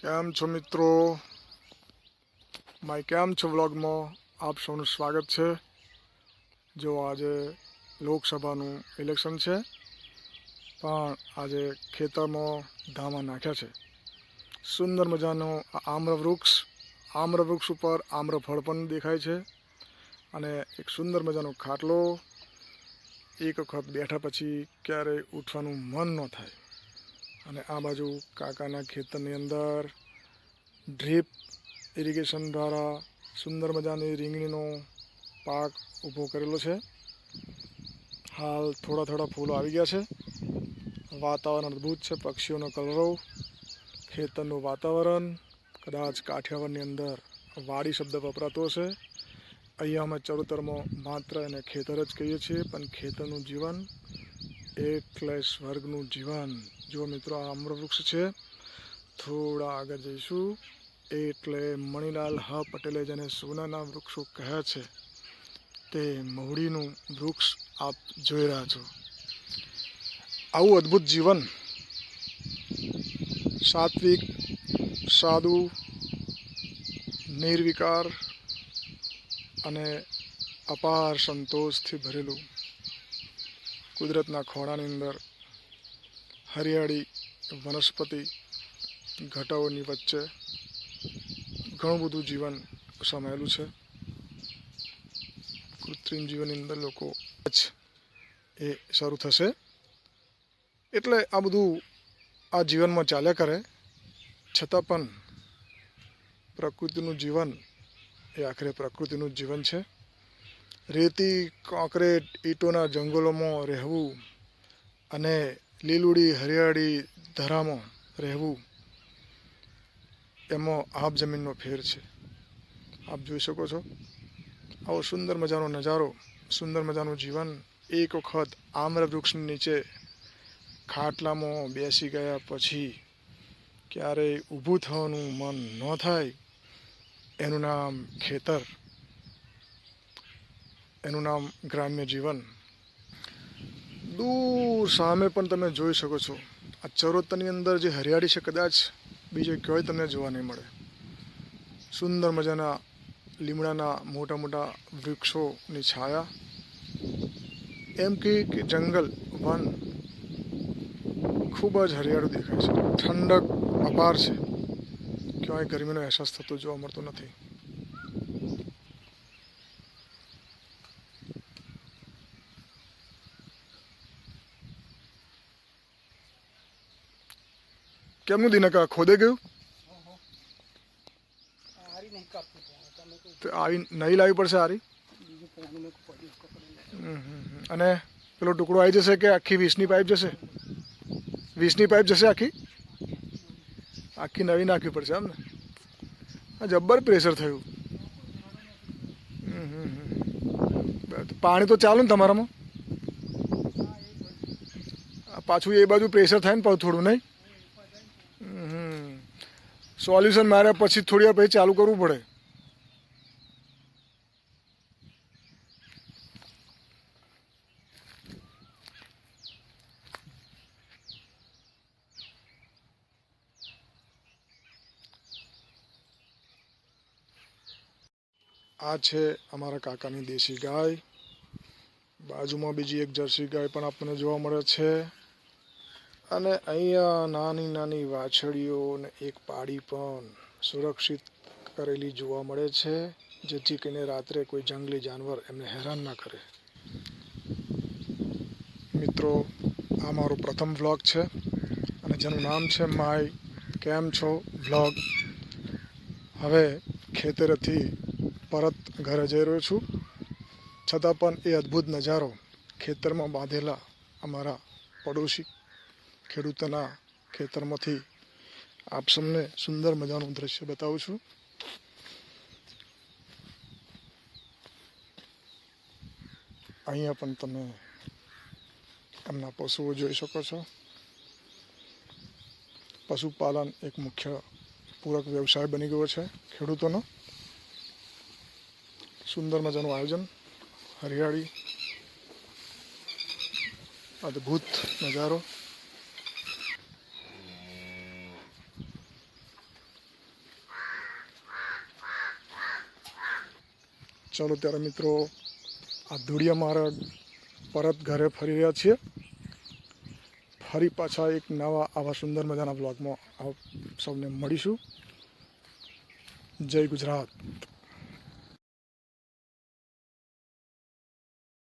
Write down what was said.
કેમ છો મિત્રો? માય કેમ છો વ્લોગમાં આપ સૌનું સ્વાગત છે. જો આજે લોકસભાનું ઇલેક્શન છે, પણ આજે ખેતરમાં ધામા નાખ્યા છે. સુંદર મજાનો આ આમ્ર વૃક્ષ ઉપર આમ્રફળ પણ દેખાય છે અને એક સુંદર મજાનો ખાટલો, એક વખત બેઠા પછી ક્યારેય ઉઠવાનું મન ન થાય. અને આ બાજુ કાકાના ખેતરની અંદર ડ્રીપ ઇરિગેશન દ્વારા સુંદર મજાની રીંગણીનો પાક ઊભો કરેલો છે. હાલ થોડા થોડા ફૂલો આવી ગયા છે. વાતાવરણ અદ્ભુત છે. પક્ષીઓનો કલરવ, ખેતરનું વાતાવરણ, કદાચ કાઠિયાવાડની અંદર વાડી શબ્દ વપરાતો હશે. અહીંયા અમે ચરોતરમાં માત્ર એને ખેતર જ કહીએ છીએ, પણ ખેતરનું જીવન એટલે સ્વર્ગનું જીવન. જો મિત્રો, આ અમ્રવૃક્ષ છે. થોડા આગળ જઈશું. એટલે મણિલાલ હ. પટેલે જેને સોનાના વૃક્ષો કહે છે, તે મહુડીનું વૃક્ષ આપ જોઈ રહ્યા છો. આવું અદ્ભુત જીવન. સાત્વિક, સાદું, નિર્વિકાર અને અપાર સંતોષથી ભરેલું કુદરતના ખોળાની અંદર હરિયાળી વનસ્પતિ ઘટાઓની વચ્ચે ઘણું બધું જીવન સમાયેલું છે. કૃત્રિમ જીવનની અંદર લોકો જ એ શરૂ થશે. એટલે આ બધું આ જીવનમાં ચાલ્યા કરે. છતાં પણ પ્રકૃતિનું જીવન એ આખરે પ્રકૃતિનું જીવન છે. રેતી કોંક્રેટ ઈંટોના જંગલોમાં રહેવું અને લીલુડી હરિયાળી ધરામાં રહેવું એમાં આબ જમીનનો ફેર છે. આપ જોઈ શકો છો. આવો સુંદર મજાનો નજારો, સુંદર મજાનું જીવન, એક વખત આમ્ર વૃક્ષની નીચે ખાટલામાં બેસી ગયા પછી ક્યારેય ઊભું થવાનું મન ન થાય, એનું નામ ખેતર, એનું નામ ગ્રામ્ય જીવન. દૂર સામે પણ તમે જોઈ શકો છો. આ ચરોતરની અંદર જે હરિયાળી છે કદાચ બીજે ક્યાંય તમને જોવા નહીં મળે. સુંદર મજાના લીમડાના મોટા મોટા વૃક્ષોની છાયા. એમ કે જંગલ, વન ખૂબ જ હરિયાળું દેખાય છે. ઠંડક અપાર છે. ક્યાંય ગરમીનો અહેસાસ થતો જોવા મળતો નથી. કેમનું દિનકા ખોદે ગયું? તો આવી નહીં લાવવી પડશે હારી. અને પેલો ટુકડો આવી જશે કે આખી વીસની પાઇપ જશે? વીસની પાઇપ જશે આખી? આખી નવી નાખવી પડશે એમ ને? જબ્બર પ્રેશર થયું. પાણી તો ચાલુ ને તમારામાં? પાછું એ બાજુ પ્રેશર થાય ને થોડું નહીં? સોલ્યુશન માર્યા પછી થોડી વાર પછી ચાલુ કરવું પડે. આ છે અમારા કાકાની દેશી ગાય. બાજુમાં બીજી એક જર્સી ગાય પણ આપણને જોવા મળે છે. અને અહીંયા નાની નાની વાછડીઓને એક પાડી પણ સુરક્ષિત કરેલી જોવા મળે છે, જેથી કરીને રાત્રે કોઈ જંગલી જાનવર એમને હેરાન ના કરે. મિત્રો, આ મારો પ્રથમ વ્લોગ છે અને જેનું નામ છે માય કેમ છો વ્લોગ. હવે ખેતરેથી પરત ઘરે જઈ રહ્યો છું. છતાં પણ એ અદ્ભુત નજારો ખેતરમાં બાંધેલા અમારા પડોશી ખેડૂતોના ખેતરમાંથી આપ સૌને સુંદર મજાનું દ્રશ્ય બતાવું છું. અહીંયા પણ તમે એમના પશુઓ જોઈ શકો છો. પશુપાલન એક મુખ્ય પૂરક વ્યવસાય બની ગયો છે ખેડૂતોનો. સુંદર મજાનું આયોજન, હરિયાળી, અદ્ભુત નજારો. ચાલો ત્યારે મિત્રો, આ ધૂળિયા માર્ગ પરત ઘરે ફરી રહ્યા છીએ. ફરી પાછા એક નવા આવા સુંદર મજાના બ્લોગમાં સૌને મળીશું. જય ગુજરાત.